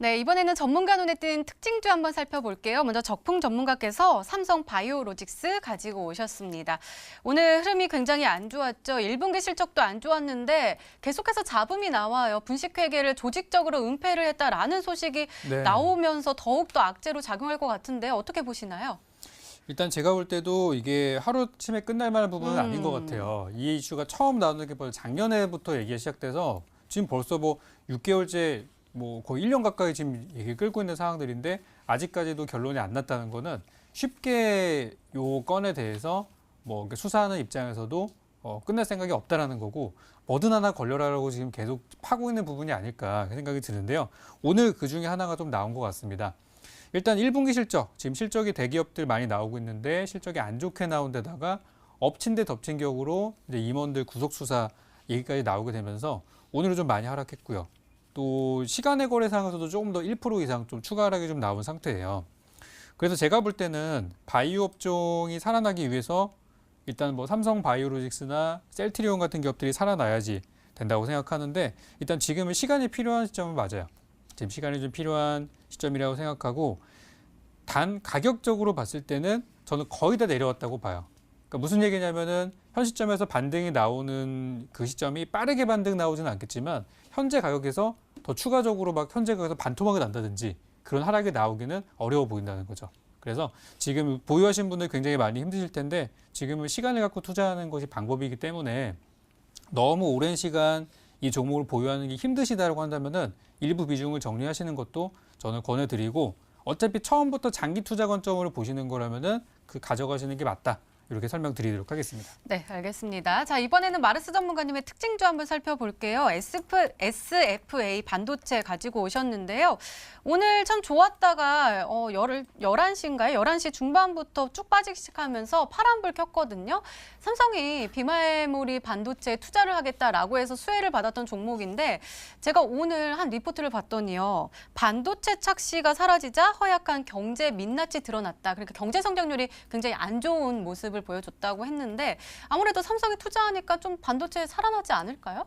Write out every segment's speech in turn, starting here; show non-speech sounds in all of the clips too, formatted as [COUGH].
네, 이번에는 전문가 눈에 띈 특징주 한번 살펴볼게요. 먼저 적풍 전문가께서 삼성 바이오로직스 가지고 오셨습니다. 오늘 흐름이 굉장히 안 좋았죠. 1분기 실적도 안 좋았는데 계속해서 잡음이 나와요. 분식회계를 조직적으로 은폐를 했다라는 소식이 네. 나오면서 더욱더 악재로 작용할 것 같은데 어떻게 보시나요? 일단 제가 볼 때도 이게 하루쯤에 끝날 만한 부분은 음. 아닌 것 같아요. 이 이슈가 처음 나오는 게 벌써 작년에부터 얘기가 시작돼서 지금 벌써 뭐 6개월째 뭐 거의 1년 가까이 지금 얘기 끌고 있는 상황들인데 아직까지도 결론이 안 났다는 거는 쉽게 요 건에 대해서 뭐 수사하는 입장에서도 어, 끝낼 생각이 없다라는 거고 뭐든 하나 걸려라라고 지금 계속 파고 있는 부분이 아닐까 생각이 드는데요. 오늘 그 중에 하나가 좀 나온 것 같습니다. 일단 1분기 실적, 지금 실적이 대기업들 많이 나오고 있는데 실적이 안 좋게 나온 데다가 엎친 데 덮친 격으로 이제 임원들 구속 수사 얘기까지 나오게 되면서 오늘은 좀 많이 하락했고요. 또 시간의 거래상에서도 조금 더 1% 이상 좀 추가 하락이 좀 나온 상태예요. 그래서 제가 볼 때는 바이오 업종이 살아나기 위해서 일단 뭐 삼성 바이오로직스나 셀트리온 같은 기업들이 살아나야지 된다고 생각하는데 일단 지금은 시간이 필요한 시점은 맞아요. 지금 시간이 좀 필요한 시점이라고 생각하고 단 가격적으로 봤을 때는 저는 거의 다 내려왔다고 봐요. 그러니까 무슨 얘기냐면은 현 시점에서 반등이 나오는 그 시점이 빠르게 반등 나오지는 않겠지만 현재 가격에서 더 추가적으로 막 현재 가격에서 반토막이 난다든지 그런 하락이 나오기는 어려워 보인다는 거죠. 그래서 지금 보유하신 분들 굉장히 많이 힘드실 텐데 지금은 시간을 갖고 투자하는 것이 방법이기 때문에 너무 오랜 시간 이 종목을 보유하는 게 힘드시다고 한다면은 일부 비중을 정리하시는 것도 저는 권해드리고 어차피 처음부터 장기 투자 관점으로 보시는 거라면은 그 가져가시는 게 맞다 이렇게 설명드리도록 하겠습니다. 네, 알겠습니다. 자, 이번에는 마르스 전문가님의 특징주 한번 살펴볼게요. SF, SFA 반도체 가지고 오셨는데요. 오늘 참 좋았다가 어, 열, 11시인가요? 11시 중반부터 쭉 빠지기 시작하면서 파란불 켰거든요. 삼성이 비메모리 반도체에 투자를 하겠다라고 해서 수혜를 받았던 종목인데 제가 오늘 한 리포트를 봤더니요. 반도체 착시가 사라지자 허약한 경제 민낯이 드러났다. 그러니까 경제 성장률이 굉장히 안 좋은 모습을 보여줬다고 했는데 아무래도 삼성이 투자하니까 좀 반도체 살아나지 않을까요?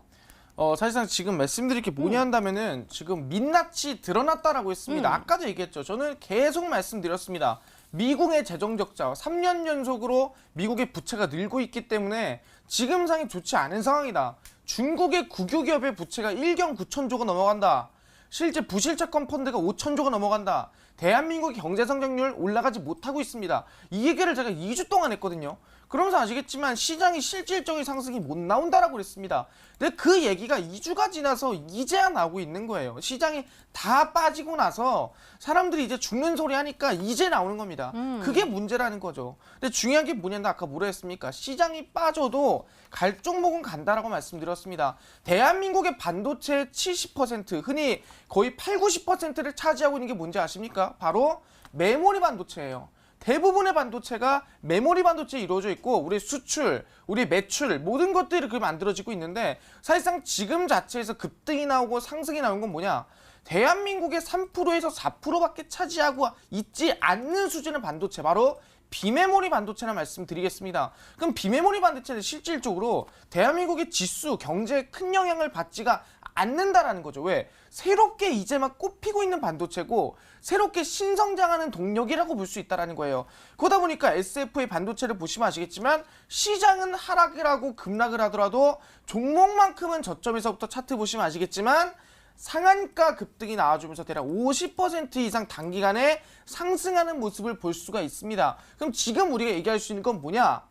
어, 사실상 지금 말씀드릴 게 뭐냐 한다면은 지금 민낯이 드러났다라고 했습니다. 음. 아까도 얘기했죠. 저는 계속 말씀드렸습니다. 미국의 재정 적자 3년 연속으로 미국의 부채가 늘고 있기 때문에 지금 상이 좋지 않은 상황이다. 중국의 국유 기업의 부채가 1경 9천조가 넘어간다. 실제 부실채권 펀드가 5천조가 넘어간다. 대한민국의 경제 성장률 올라가지 못하고 있습니다. 이 얘기를 제가 2주 동안 했거든요. 그러면서 아시겠지만 시장이 실질적인 상승이 못 나온다라고 그랬습니다. 근데 그 얘기가 2주가 지나서 이제야 나오고 있는 거예요. 시장이 다 빠지고 나서 사람들이 이제 죽는 소리 하니까 이제 나오는 겁니다. 음. 그게 문제라는 거죠. 근데 중요한 게 뭐냐면 아까 뭐라 했습니까? 시장이 빠져도 갈 종목은 간다라고 말씀드렸습니다. 대한민국의 반도체 70% 흔히 거의 8, 90%를 차지하고 있는 게 뭔지 아십니까? 바로 메모리 반도체예요. 대부분의 반도체가 메모리 반도체에 이루어져 있고 우리 수출, 우리 매출 모든 것들이 그렇게 만들어지고 있는데 사실상 지금 자체에서 급등이 나오고 상승이 나온 건 뭐냐? 대한민국의 3%에서 4%밖에 차지하고 있지 않는 수준의 반도체 바로 비메모리 반도체라 말씀드리겠습니다. 그럼 비메모리 반도체는 실질적으로 대한민국의 지수 경제에 큰 영향을 받지가 않는다라는 거죠. 왜? 새롭게 이제 막 꼽히고 있는 반도체고 새롭게 신성장하는 동력이라고 볼 수 있다라는 거예요. 그러다 보니까 SF의 반도체를 보시면 아시겠지만 시장은 하락을 하고 급락을 하더라도 종목만큼은 저점에서부터 차트 보시면 아시겠지만 상한가 급등이 나와주면서 대략 50% 이상 단기간에 상승하는 모습을 볼 수가 있습니다. 그럼 지금 우리가 얘기할 수 있는 건 뭐냐?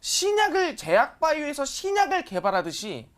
신약을 제약바이오에서 신약을 개발하듯이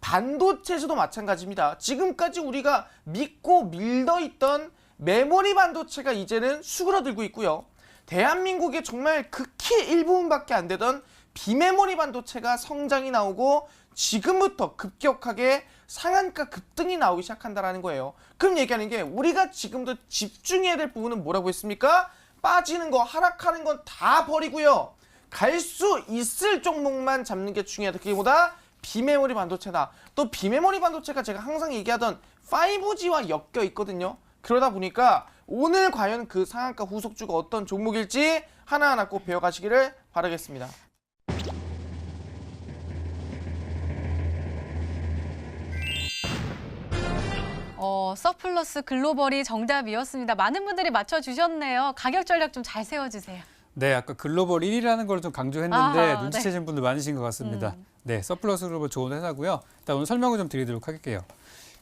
반도체에서도 마찬가지입니다. 지금까지 우리가 믿고 밀더 있던 메모리 반도체가 이제는 수그러들고 있고요. 대한민국의 정말 극히 일부분밖에 안 되던 비메모리 반도체가 성장이 나오고 지금부터 급격하게 상한가 급등이 나오기 시작한다라는 거예요. 그럼 얘기하는 게 우리가 지금도 집중해야 될 부분은 뭐라고 했습니까? 빠지는 거, 하락하는 건 다 버리고요. 갈 수 있을 종목만 잡는 게 중요하다. 그게 보다 비메모리 반도체다. 또 비메모리 반도체가 제가 항상 얘기하던 5G와 엮여 있거든요. 그러다 보니까 오늘 과연 그 상한가 후속주가 어떤 종목일지 하나하나 꼭 배워가시기를 바라겠습니다. 어, 어, 서플러스 글로벌이 정답이었습니다. 많은 분들이 맞춰주셨네요. 가격 전략 좀 잘 세워주세요. 네, 아까 글로벌 1위라는 걸 좀 강조했는데 아하, 눈치채신 분들 많으신 것 같습니다. 음. 네, 서플러스 글로벌 좋은 회사고요. 일단 오늘 설명을 좀 드리도록 할게요.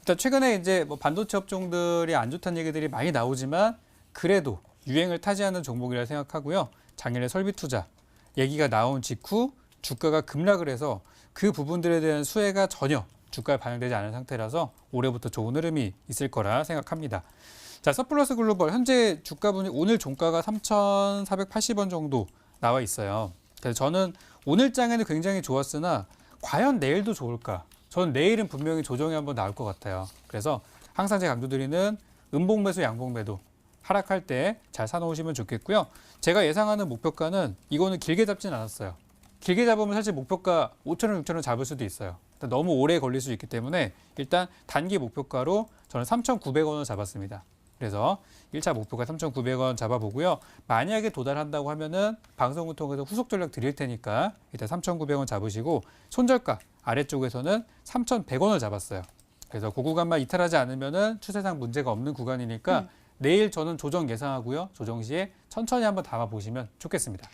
일단 최근에 이제 뭐 반도체 업종들이 안 좋다는 얘기들이 많이 나오지만 그래도 유행을 타지하는 종목이라 생각하고요. 작년에 설비 투자 얘기가 나온 직후 주가가 급락을 해서 그 부분들에 대한 수혜가 전혀 주가에 반영되지 않은 상태라서 올해부터 좋은 흐름이 있을 거라 생각합니다. 자, 서플러스 글로벌 현재 주가 분이 오늘 종가가 3,480원 정도 나와 있어요. 그래서 저는 오늘 장에는 굉장히 좋았으나 과연 내일도 좋을까? 저는 내일은 분명히 조정이 한번 나올 것 같아요. 그래서 항상 제가 강조드리는 음봉 매수, 양봉 매도 하락할 때 잘 사놓으시면 좋겠고요. 제가 예상하는 목표가는 이거는 길게 잡진 않았어요. 길게 잡으면 사실 목표가 5천원, 6천원 잡을 수도 있어요. 너무 오래 걸릴 수 있기 때문에 일단 단기 목표가로 저는 3,900원을 잡았습니다. 그래서 1차 목표가 3,900원 잡아보고요. 만약에 도달한다고 하면은 방송을 통해서 후속 전략 드릴 테니까 일단 3,900원 잡으시고 손절가 아래쪽에서는 3,100원을 잡았어요. 그래서 그 구간만 이탈하지 않으면은 추세상 문제가 없는 구간이니까 내일 저는 조정 예상하고요. 조정 시에 천천히 한번 담아 보시면 좋겠습니다.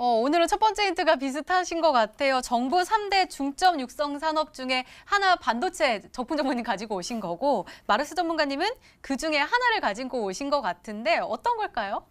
어, 오늘은 첫 번째 힌트가 비슷하신 것 같아요. 정부 3대 중점 육성 산업 중에 하나 반도체 적분 전문님 가지고 오신 거고 마르스 전문가님은 그 중에 하나를 가지고 오신 것 같은데 어떤 걸까요?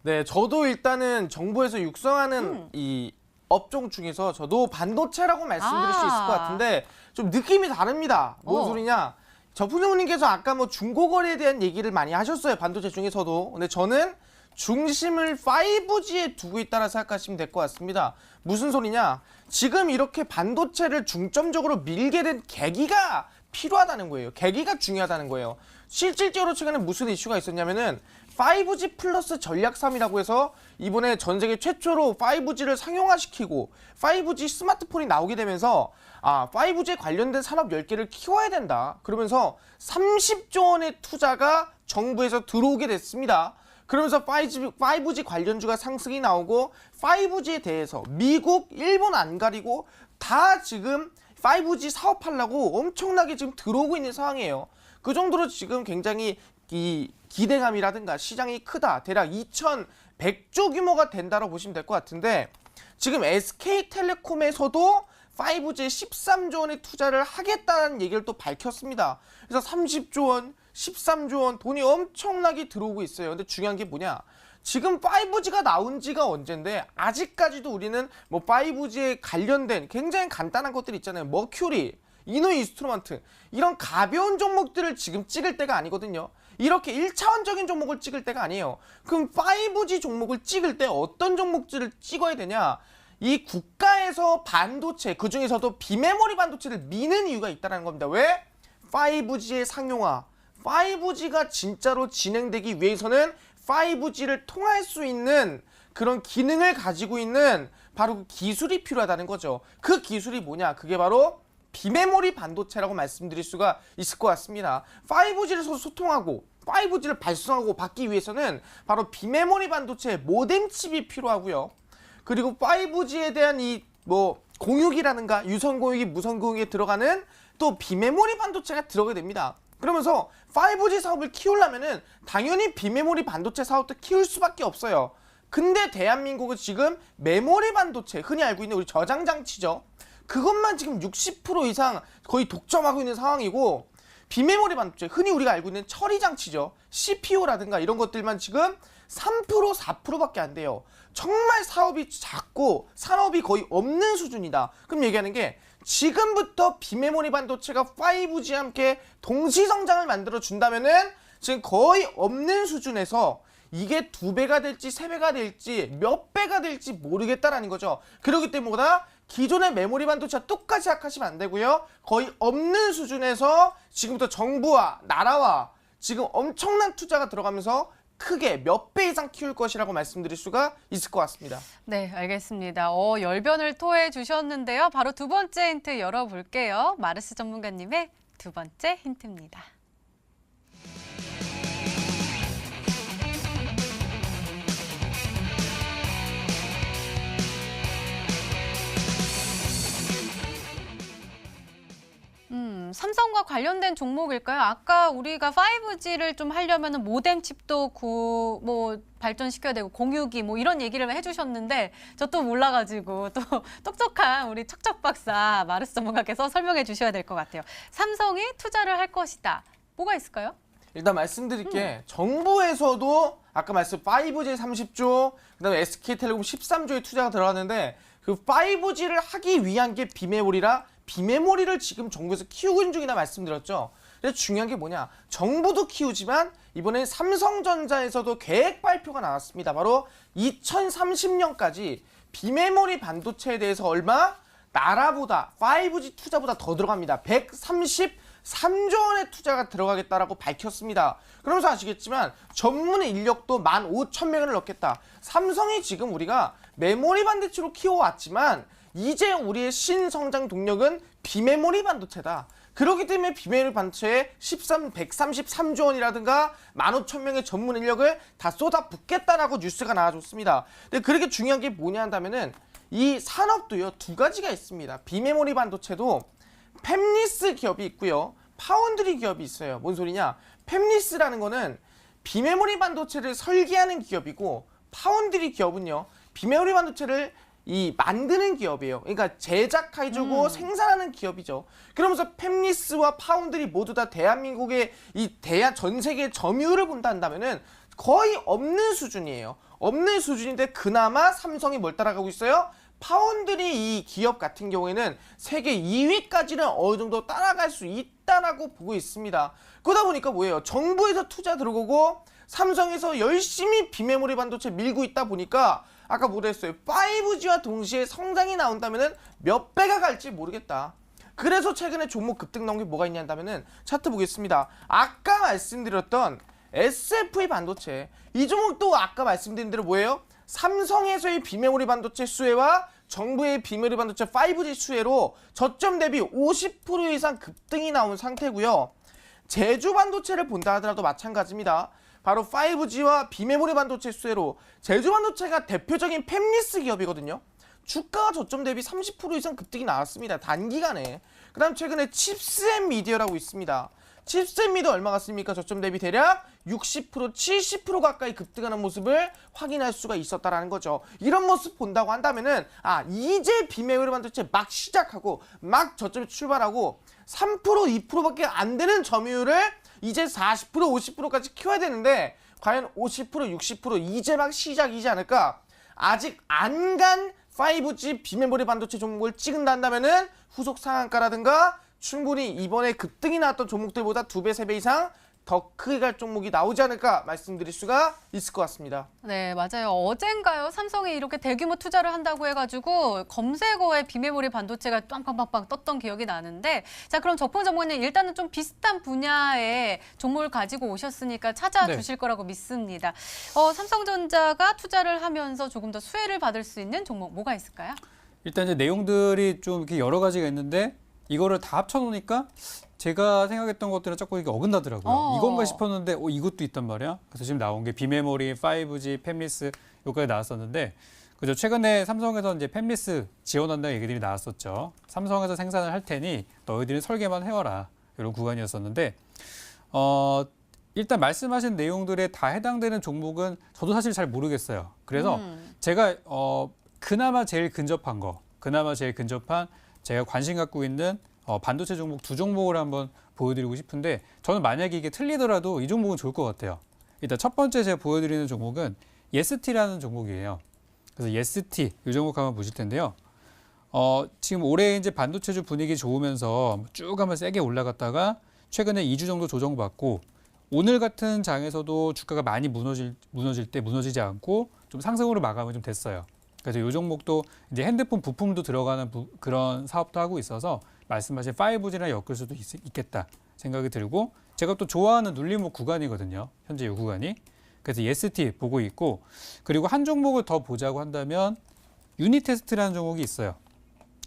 네, 저도 일단은 정부에서 육성하는 음. 이 업종 중에서 저도 반도체라고 말씀드릴 수 있을 것 아. 같은데 좀 느낌이 다릅니다. 뭔 어. 소리냐? 저프님께서 아까 뭐 중고거래에 대한 얘기를 많이 하셨어요. 반도체 중에서도. 근데 저는 중심을 5G에 두고 있다라 생각하시면 될 것 같습니다. 무슨 소리냐? 지금 이렇게 반도체를 중점적으로 밀게 된 계기가 필요하다는 거예요. 계기가 중요하다는 거예요. 실질적으로 최근에 무슨 이슈가 있었냐면은 5G 플러스 전략 3이라고 해서 이번에 전 세계 최초로 5G를 상용화시키고 5G 스마트폰이 나오게 되면서 아, 5G 관련된 산업 10개를 키워야 된다. 그러면서 30조 원의 투자가 정부에서 들어오게 됐습니다. 그러면서 5G, 5G 관련주가 상승이 나오고 5G에 대해서 미국, 일본 안 가리고 다 지금 5G 사업하려고 엄청나게 지금 들어오고 있는 상황이에요. 그 정도로 지금 굉장히 이 기대감이라든가 시장이 크다. 대략 2,100조 규모가 된다고 보시면 될 것 같은데 지금 SK텔레콤에서도 5G에 13조 원의 투자를 하겠다는 얘기를 또 밝혔습니다. 그래서 30조 원, 13조 원 돈이 엄청나게 들어오고 있어요. 근데 중요한 게 뭐냐? 지금 5G가 나온 지가 언젠데 아직까지도 우리는 뭐 5G에 관련된 굉장히 간단한 것들 있잖아요. 머큐리, 이노 인스트루먼트 이런 가벼운 종목들을 지금 찍을 때가 아니거든요. 이렇게 1차원적인 종목을 찍을 때가 아니에요. 그럼 5G 종목을 찍을 때 어떤 종목들을 찍어야 되냐? 이 국가에서 반도체 그 중에서도 비메모리 반도체를 미는 이유가 있다는 겁니다. 왜? 5G의 상용화, 5G가 진짜로 진행되기 위해서는 5G를 통할 수 있는 그런 기능을 가지고 있는 바로 그 기술이 필요하다는 거죠. 그 기술이 뭐냐? 그게 바로 비메모리 반도체라고 말씀드릴 수가 있을 것 같습니다. 5G를 소통하고 5G를 발송하고 받기 위해서는 바로 비메모리 반도체 모뎀 칩이 필요하고요. 그리고 5G에 대한 이 뭐 공유기라든가 유선 공유기, 무선 공유기에 들어가는 또 비메모리 반도체가 들어가게 됩니다. 그러면서 5G 사업을 키우려면은 당연히 비메모리 반도체 사업도 키울 수밖에 없어요. 근데 대한민국은 지금 메모리 반도체, 흔히 알고 있는 우리 저장 장치죠. 그것만 지금 60% 이상 거의 독점하고 있는 상황이고 비메모리 반도체, 흔히 우리가 알고 있는 처리 장치죠. CPU라든가 이런 것들만 지금 3% 4%밖에 안 돼요. 정말 사업이 작고 산업이 거의 없는 수준이다. 그럼 얘기하는 게 지금부터 비메모리 반도체가 5G와 함께 동시 성장을 만들어 준다면은 지금 거의 없는 수준에서 이게 두 배가 될지 세 배가 될지 몇 배가 될지 모르겠다라는 거죠. 그렇기 때문에 기존의 메모리 반도체와 똑같이 생각하시면 안 되고요. 거의 없는 수준에서 지금부터 정부와 나라와 지금 엄청난 투자가 들어가면서 크게 몇 배 이상 키울 것이라고 말씀드릴 수가 있을 것 같습니다. 네, 알겠습니다. 어, 열변을 토해 주셨는데요. 바로 두 번째 힌트 열어볼게요. 마르스 전문가님의 두 번째 힌트입니다. 음, 삼성과 관련된 종목일까요? 아까 우리가 5G를 좀 하려면 모뎀 칩도 구, 뭐 발전시켜야 되고 공유기 뭐 이런 얘기를 해주셨는데 저 또 몰라가지고 또 [LAUGHS] 똑똑한 우리 척척 박사 마르스 전문가께서 설명해 주셔야 될 것 같아요. 삼성이 투자를 할 것이다. 뭐가 있을까요? 일단 말씀드릴 게 정부에서도 아까 말씀 5G 30조, 그다음에 SK텔레콤 13조의 투자가 들어갔는데 그 5G를 하기 위한 게 비메모리라 비메모리를 지금 정부에서 키우고 있는 중이다 말씀드렸죠. 근데 중요한 게 뭐냐? 정부도 키우지만 이번에 삼성전자에서도 계획 발표가 나왔습니다. 바로 2030년까지 비메모리 반도체에 대해서 얼마? 나라보다 5G 투자보다 더 들어갑니다. 133조 원의 투자가 들어가겠다라고 밝혔습니다. 그러면서 아시겠지만 전문 인력도 15,000명을 넣겠다. 삼성이 지금 우리가 메모리 반도체로 키워왔지만 이제 우리의 신성장 동력은 비메모리 반도체다. 그렇기 때문에 비메모리 반도체에 13, 133조 원이라든가 15,000명의 전문 인력을 다 쏟아붓겠다라고 뉴스가 나와줬습니다. 근데 그렇게 중요한 게 뭐냐 한다면은 이 산업도요 두 가지가 있습니다. 비메모리 반도체도 팹리스 기업이 있고요. 파운드리 기업이 있어요. 뭔 소리냐? 팹리스라는 거는 비메모리 반도체를 설계하는 기업이고 파운드리 기업은요. 비메모리 반도체를 이 만드는 기업이에요. 그러니까 제작해주고 생산하는 기업이죠. 그러면서 팹리스와 파운드리 모두 다 대한민국의 이 대한 전 세계 점유율을 본다 한다면은 거의 없는 수준이에요. 없는 수준인데 그나마 삼성이 뭘 따라가고 있어요? 파운드리 이 기업 같은 경우에는 세계 2위까지는 어느 정도 따라갈 수 있다라고 보고 있습니다. 그러다 보니까 뭐예요? 정부에서 투자 들어오고 삼성에서 열심히 비메모리 반도체 밀고 있다 보니까 아까 뭐라 했어요? 5G와 동시에 성장이 나온다면은 몇 배가 갈지 모르겠다. 그래서 최근에 종목 급등 나온 게 뭐가 있냐 한다면은 차트 보겠습니다. 아까 말씀드렸던 SF의 반도체 이 종목도 아까 말씀드린 대로 뭐예요? 삼성에서의 비메모리 반도체 수혜와 정부의 비메모리 반도체 5G 수혜로 저점 대비 50% 이상 급등이 나온 상태고요. 제주 반도체를 본다 하더라도 마찬가지입니다. 바로 5G와 비메모리 반도체 수혜로 제주 반도체가 대표적인 팹리스 기업이거든요. 주가가 저점 대비 30% 이상 급등이 나왔습니다. 단기간에. 그 다음 최근에 칩스앤 미디어라고 있습니다. 칩스앤 미디어 얼마 갔습니까? 저점 대비 대략 60% 70% 가까이 급등하는 모습을 확인할 수가 있었다라는 거죠. 이런 모습 본다고 한다면은 아 이제 비메모리 반도체 막 시작하고 막 저점에 출발하고 3% 2%밖에 안 되는 점유율을 이제 40% 50%까지 키워야 되는데 과연 50% 60% 이제 막 시작이지 않을까? 아직 안 간 5G 비메모리 반도체 종목을 찍은다 한다면은 후속 상한가라든가 충분히 이번에 급등이 나왔던 종목들보다 두 배, 세 배 이상 더 크게 갈 종목이 나오지 않을까 말씀드릴 수가 있을 것 같습니다. 네, 맞아요. 어젠가요? 삼성이 이렇게 대규모 투자를 한다고 해가지고 검색어에 비메모리 반도체가 빵빵빵빵 떴던 기억이 나는데 자, 그럼 적풍 전문가님 일단은 좀 비슷한 분야의 종목을 가지고 오셨으니까 찾아주실 거라고 믿습니다. 어, 삼성전자가 투자를 하면서 조금 더 수혜를 받을 수 있는 종목 뭐가 있을까요? 일단 이제 내용들이 좀 이렇게 여러 가지가 있는데 이거를 다 합쳐놓으니까 제가 생각했던 것들은 조금 이게 어긋나더라고요. 어. 이건가 싶었는데 어, 이것도 있단 말이야. 그래서 지금 나온 게 비메모리, 5G, 팹리스 여기까지 나왔었는데 그죠? 최근에 삼성에서 이제 팹리스 지원한다는 얘기들이 나왔었죠. 삼성에서 생산을 할 테니 너희들이 설계만 해와라 이런 구간이었었는데 어. 일단 말씀하신 내용들에 다 해당되는 종목은 저도 사실 잘 모르겠어요. 그래서 음. 제가 어 그나마 제일 근접한 거, 그나마 제일 근접한 제가 관심 갖고 있는 어, 반도체 종목 두 종목을 한번 보여드리고 싶은데 저는 만약에 이게 틀리더라도 이 종목은 좋을 것 같아요. 일단 첫 번째 제가 보여드리는 종목은 예스티라는 종목이에요. 그래서 예스티 이 종목 한번 보실 텐데요. 어, 지금 올해 이제 반도체주 분위기 좋으면서 쭉 한번 세게 올라갔다가 최근에 2주 정도 조정받고 오늘 같은 장에서도 주가가 많이 무너질 무너질 때 무너지지 않고 좀 상승으로 마감이 좀 됐어요. 그래서 이 종목도 이제 핸드폰 부품도 들어가는 부- 그런 사업도 하고 있어서 말씀하신 5G랑 엮을 수도 있, 있겠다 생각이 들고 제가 또 좋아하는 눌림목 구간이거든요. 현재 이 구간이. 그래서 예스티 보고 있고 그리고 한 종목을 더 보자고 한다면 유니테스트라는 종목이 있어요.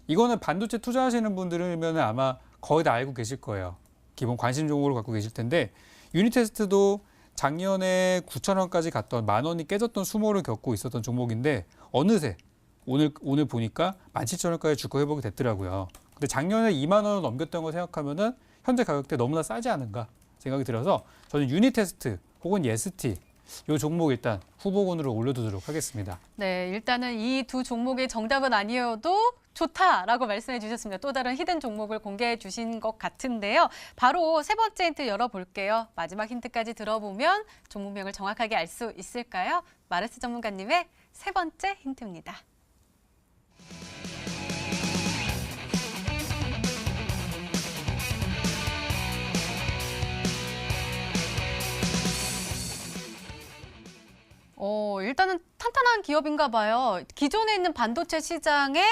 이거는 반도체 투자하시는 분들이면 아마 거의 다 알고 계실 거예요. 기본 관심 종목으로 갖고 계실 텐데 유니테스트도 작년에 9천 원까지 갔던 만 원이 깨졌던 수모를 겪고 있었던 종목인데 어느새 오늘 오늘 보니까 17,000원까지 주가 회복이 됐더라고요. 근데 작년에 2만 원을 넘겼던 거 생각하면은 현재 가격대 너무나 싸지 않은가 생각이 들어서 저는 유니테스트 혹은 예스티 이 종목 일단 후보군으로 올려두도록 하겠습니다. 네, 일단은 이 두 종목의 정답은 아니어도 좋다라고 말씀해 주셨습니다. 또 다른 히든 종목을 공개해 주신 것 같은데요. 바로 세 번째 힌트 열어볼게요. 마지막 힌트까지 들어보면 종목명을 정확하게 알 수 있을까요? 마르스 전문가님의 세 번째 힌트입니다. 어, 일단은 탄탄한 기업인가 봐요. 기존에 있는 반도체 시장의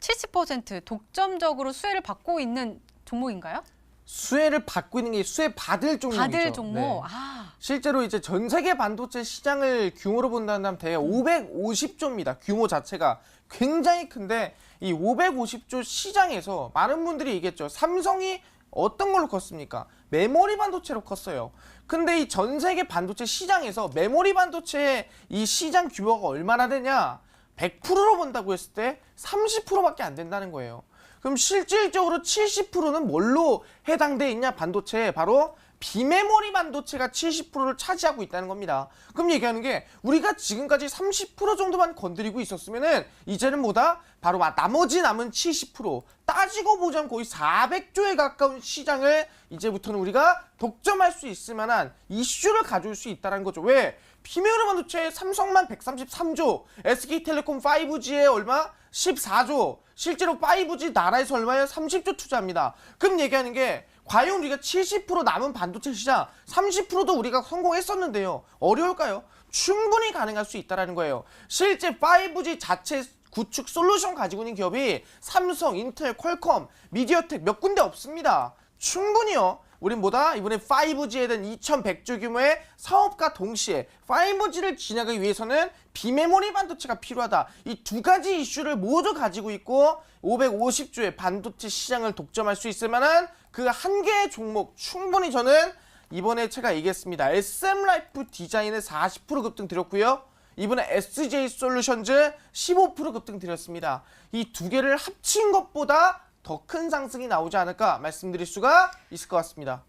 70% 독점적으로 수혜를 받고 있는 종목인가요? 수혜를 받고 있는 게 수혜 받을 종목이죠. 받을 종목. 네. 아, 실제로 이제 전 세계 반도체 시장을 규모로 본다면 대략 550조입니다. 규모 자체가 굉장히 큰데 이 550조 시장에서 많은 분들이 얘기했죠. 삼성이 어떤 걸로 컸습니까? 메모리 반도체로 컸어요. 근데 이 전 세계 반도체 시장에서 메모리 반도체의 이 시장 규모가 얼마나 되냐? 100%로 본다고 했을 때 30%밖에 안 된다는 거예요. 그럼 실질적으로 70%는 뭘로 해당돼 있냐? 반도체 바로 비메모리 반도체가 70%를 차지하고 있다는 겁니다. 그럼 얘기하는 게 우리가 지금까지 30% 정도만 건드리고 있었으면은 이제는 뭐다? 바로 막 나머지 남은 70% 따지고 보자면 거의 400조에 가까운 시장을 이제부터는 우리가 독점할 수 있을 만한 이슈를 가져올 수 있다는 거죠. 왜? 비메모리 반도체 삼성만 133조, SK텔레콤 5G에 얼마? 14조. 실제로 5G 나라에서 얼마예요? 30조 투자합니다. 그럼 얘기하는 게 과연 우리가 70% 남은 반도체 시장 30%도 우리가 성공했었는데요. 어려울까요? 충분히 가능할 수 있다는 거예요. 실제 5G 자체 구축 솔루션 가지고 있는 기업이 삼성, 인텔, 퀄컴, 미디어텍 몇 군데 없습니다. 충분히요. 우린 뭐다? 이번에 5G에 대한 2100조 규모의 사업과 동시에 5G를 진행하기 위해서는 비메모리 반도체가 필요하다. 이 두 가지 이슈를 모두 가지고 있고 550조의 반도체 시장을 독점할 수 있을 만한 그 한 개의 종목 충분히 저는 이번에 제가 얘기했습니다. SM 라이프 디자인에 40% 급등 드렸고요. 이번에 SJ 솔루션즈 15% 급등 드렸습니다. 이 두 개를 합친 것보다 더 큰 상승이 나오지 않을까 말씀드릴 수가 있을 것 같습니다.